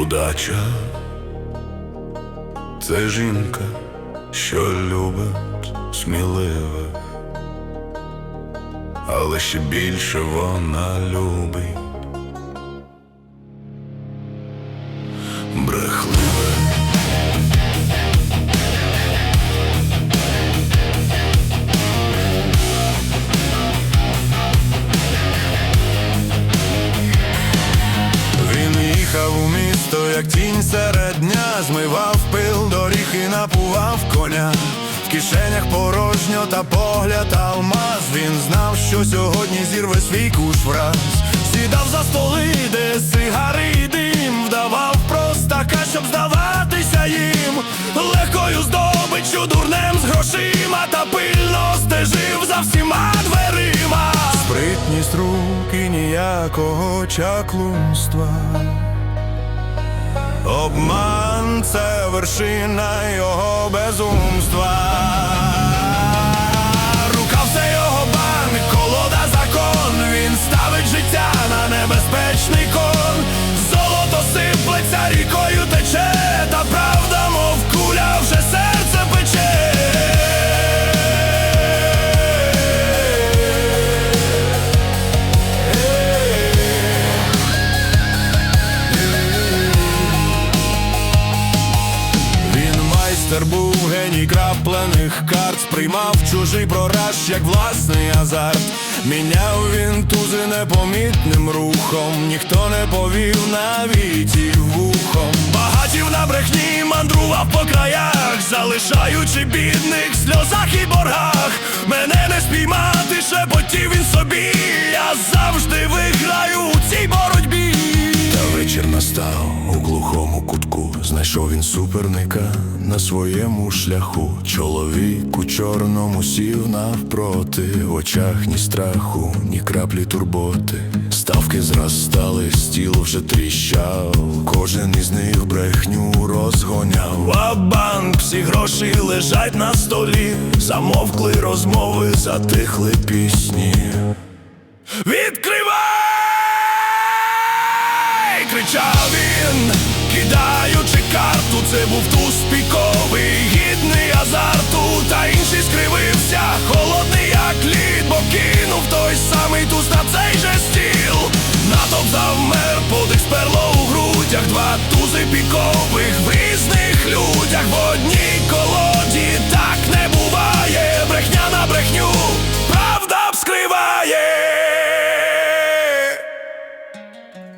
удача. Це жінка, що любить сміливих, але ще більше вона любить як тінь серед дня, змивав пил доріг і напував коня. В кишенях порожньо та погляд алмаз. Він знав, що сьогодні зірве свій куш враз. Сідав за столи, де сигари і дим, вдавав простака, щоб здаватися їм. Легкою здобиччю, дурнем з грошима, та пильно стежив за всіма дверима. Спритність рук і ніякого чаклунства. Обман це вершина його безумства. Геній краплених карт, сприймав чужий прораж, як власний азарт. Міняв він тузи непомітним рухом, ніхто не повів навіть і вухом. Багатів на брехні мандрував по краях, залишаючи бідних сльозах і боргах. Мене не спіймати, шепотів він собі. Вечір настав у глухому кутку. Знайшов він суперника на своєму шляху. Чоловік у чорному сів навпроти, в очах ні страху, ні краплі турботи. Ставки зростали, стіл вже тріщав. Кожен із них брехню розгоняв. А банк, всі гроші лежать на столі. Замовкли розмови, затихли пісні. Це був туз піковий, гідний азарту, та інший скривився, холодний як лід, бо кинув той самий туз на цей же стіл. Натовп завмер, подих сперло у грудях, два тузи пікових в різних людях, в одній колоді так не буває, брехня на брехню, правда вскриває.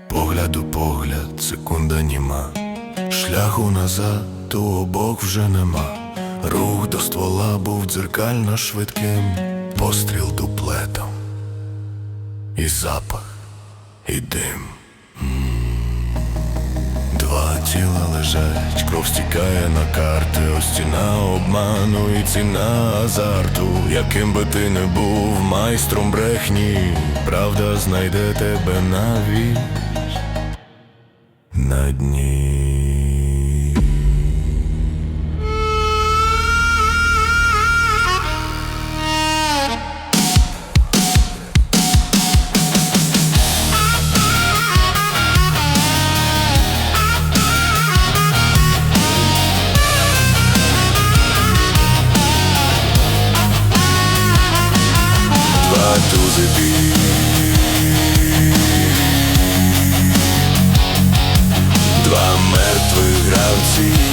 Погляд у погляд, секунда німа, шляху назад у обох вже нема. Рух до ствола був дзеркально швидким, постріл дуплетом, і запах, і дим. Два тіла лежать, кров стікає на карти, ось ціна обману і ціна азарту. Яким би ти не був майстром брехні, правда знайде тебе навіть на дні. Бій. Два мертвих гравці